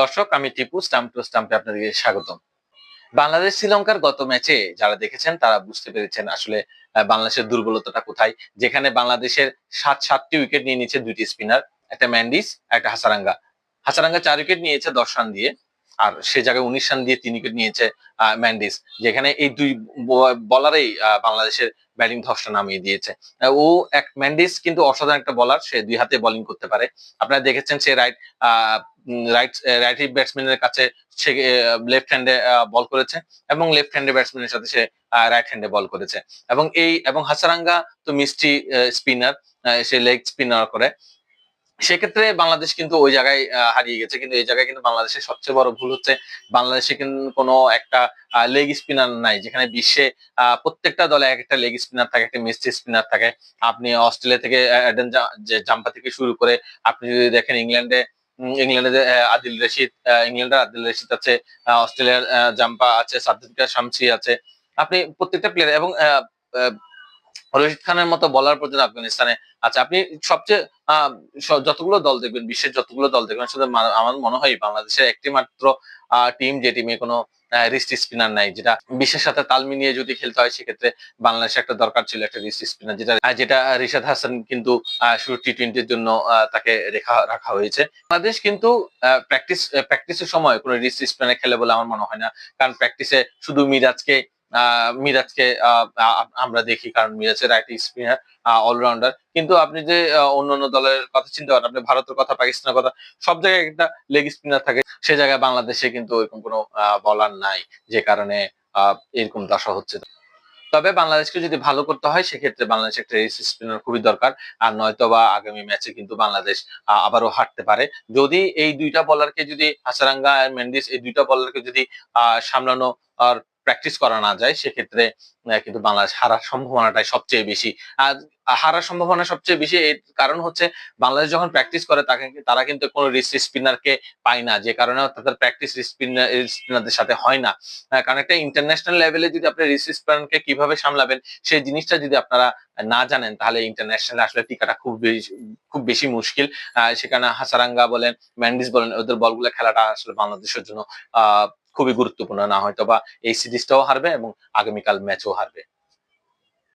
দর্শক, আমি Tipu, stump two স্টাম্পে আপনাদেরকে স্বাগতম। বাংলাদেশ শ্রীলঙ্কার গত ম্যাচে যারা দেখেছেন, তারা বুঝতে পেরেছেন আসলে বাংলাদেশের দুর্বলতাটা কোথায়। যেখানে বাংলাদেশের সাত, সাতটি উইকেট নিয়ে নিয়েছে দুইটি স্পিনার, একটা ম্যান্ডিস, একটা হাসারাঙ্গা। হাসারাঙ্গা চার উইকেট নিয়েছে দশ রান দিয়ে। আর সে জায়গায় উনিশ রান দিয়ে তিন উইকেট নিয়েছে ম্যান্ডিস, যেখানে এই দুই বলারেই বাংলাদেশের ব্যাটিং ধসটা নামিয়ে দিয়েছে। ও এক ম্যান্ডিস কিন্তু অসাধারণ একটা বলার, সে দুই হাতে বোলিং করতে পারে। আপনারা দেখেছেন সে রাইট রাইট রাইট ব্যাটসম্যানের কাছে সে লেফট হ্যান্ডে বল করেছে এবং লেফট হ্যান্ডে ব্যাটসম্যানের সাথে সে রাইট হ্যান্ডে বল করেছে। এবং এই, এবং হাসারাঙ্গা তো মিষ্টি স্পিনার সে লেগ স্পিনার করে। সেক্ষেত্রে বাংলাদেশ কিন্তু ওই জায়গায় হারিয়ে গেছে। কিন্তু এই জায়গায় কিন্তু বাংলাদেশের সবচেয়ে বড় ভুল হচ্ছে বাংলাদেশে কিন্তু কোনো একটা লেগ স্পিনার নাই। যেখানে বিশ্বে প্রত্যেকটা দলে এক একটা লেগ স্পিনার থাকে একটা মিষ্টি স্পিনার থাকে। আপনি অস্ট্রেলিয়া থেকে জাম্পা থেকে শুরু করে আপনি যদি দেখেন ইংল্যান্ডে উম, ইংল্যান্ডে আদিল রশিদ ইংল্যান্ডের আদিল রশিদ আছে অস্ট্রেলিয়ার জাম্পা আছে সাদ্দিকা শামসি আছে। আপনি প্রত্যেকটা প্লেয়ার এবং রশিদ খানের মতো বলার পর্যন্ত আফগানিস্তানে। আচ্ছা আপনি সবচেয়ে যতগুলো দল দেখবেন, বিশ্বের যতগুলো দল দেখবেন শুধু আমার মনে হয় বাংলাদেশের একটি মাত্র টিম যে টিমে কোনো রিস্ট স্পিনার নাই, যেটা বিশ্বের সাথে তাল মিলিয়ে যদি খেলতে হয়, সেক্ষেত্রে বাংলাদেশে একটা দরকার ছিল একটা রিস্ট স্পিনার যেটা যেটা রিশাদ হাসান কিন্তু শুরু টি টোয়েন্টির জন্য তাকে রেখা, রাখা হয়েছে। বাংলাদেশ কিন্তু প্র্যাকটিস প্র্যাকটিসের সময় কোনো রিস্ট স্পিনার খেলে বলে আমার মনে হয় না। কারণ প্র্যাকটিসে শুধু মিরাজকে মিরাজকে আমরা দেখি কারণ মিরাজের রাইট স্পিনার অলরাউন্ডার কিন্তু আপনি যে অন্যান্য দলের কথা চিন্তা করেন, আপনি ভারতের কথা, পাকিস্তানের কথা, সব জায়গায় একটা লেগ স্পিনার থাকে। সে জায়গায় বাংলাদেশে কিন্তু এরকম কোনো বলার নাই, যে কারণে এরকম দশা হচ্ছে। তবে বাংলাদেশকে যদি ভালো করতে হয়, সেক্ষেত্রে বাংলাদেশ একটা রেস স্পিনার খুবই দরকার। আর নয়তো বা আগামী ম্যাচে কিন্তু বাংলাদেশ আবারও হারতে পারে। যদি এই দুইটা বলারকে যদি হাসারাঙ্গা আর মেন্ডিস, এই দুইটা বলারকে যদি সামলানো আর প্র্যাকটিস করা না যায় সেক্ষেত্রে কিন্তু বাংলাদেশ হারার সম্ভাবনাটাই সবচেয়ে বেশি। আর হারার সম্ভাবনা সবচেয়ে বেশি। এর কারণ হচ্ছে বাংলাদেশ যখন প্র্যাকটিস করে তাকে তারা কিন্তু কোনো রিস্ট স্পিনারকে পায় না। যে কারণে তাদের প্র্যাকটিস স্পিনার স্পিনারদের সাথে হয় না। আহ, কারণ একটা ইন্টারন্যাশনাল লেভেলে যদি আপনি রিস্ট স্পিনারকে কীভাবে সামলাবেন সেই জিনিসটা যদি আপনারা না জানেন তাহলে ইন্টারন্যাশনাল আসলে টিকাটা খুব খুব বেশি মুশকিল। সেখানে হাসারাঙ্গা বলেন ম্যান্ডিস বলেন ওদের বলগুলো খেলাটা আসলে বাংলাদেশের জন্য খুবই গুরুত্বপূর্ণ। না হয়তো বা এই সিরিজটাও হারবে এবং আগামীকাল ম্যাচও হারবে।